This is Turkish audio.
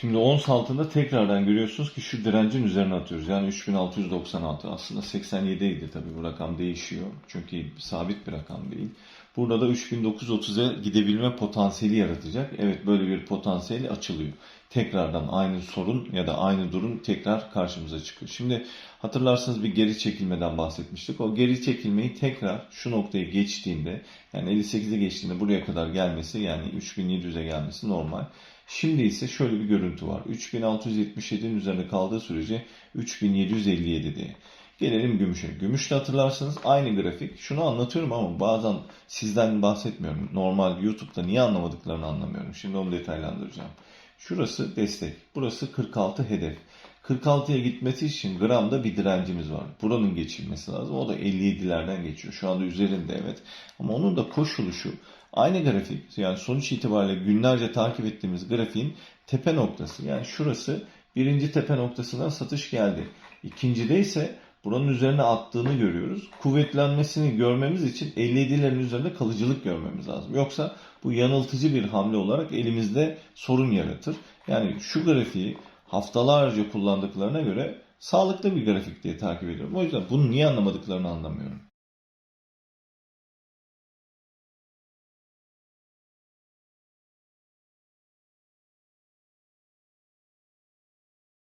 Şimdi ons altında tekrardan görüyorsunuz ki şu direncin üzerine atıyoruz. Yani 3696 aslında 87 idi tabii bu rakam değişiyor. Çünkü sabit bir rakam değil. Burada da 3930'a gidebilme potansiyeli yaratacak. Evet böyle bir potansiyeli açılıyor. Tekrardan aynı sorun ya da aynı durum tekrar karşımıza çıkıyor. Şimdi hatırlarsanız bir geri çekilmeden bahsetmiştik. O geri çekilmeyi tekrar şu noktayı geçtiğinde yani 58'e geçtiğinde buraya kadar gelmesi yani 3700'e gelmesi normal. Şimdi ise şöyle bir görüntü var. 3677'nin üzerinde kaldığı sürece 3757 diye. Gelelim gümüşe. Gümüşte hatırlarsanız aynı grafik. Şunu anlatıyorum ama bazen sizden bahsetmiyorum. Normal YouTube'da niye anlamadıklarını anlamıyorum. Şimdi onu detaylandıracağım. Şurası destek. Burası 46 hedef. 46'ya gitmesi için gramda bir direncimiz var. Buranın geçilmesi lazım. O da 57'lerden geçiyor. Şu anda üzerinde evet. Ama onun da koşulu şu. Aynı grafik yani sonuç itibariyle günlerce takip ettiğimiz grafiğin tepe noktası. Yani şurası birinci tepe noktasından satış geldi. İkincide ise buranın üzerine attığını görüyoruz. Kuvvetlenmesini görmemiz için 57'lerin üzerinde kalıcılık görmemiz lazım. Yoksa bu yanıltıcı bir hamle olarak elimizde sorun yaratır. Yani şu grafiği haftalarca kullandıklarına göre sağlıklı bir grafik diye takip ediyorum. O yüzden bunu niye anlamadıklarını anlamıyorum.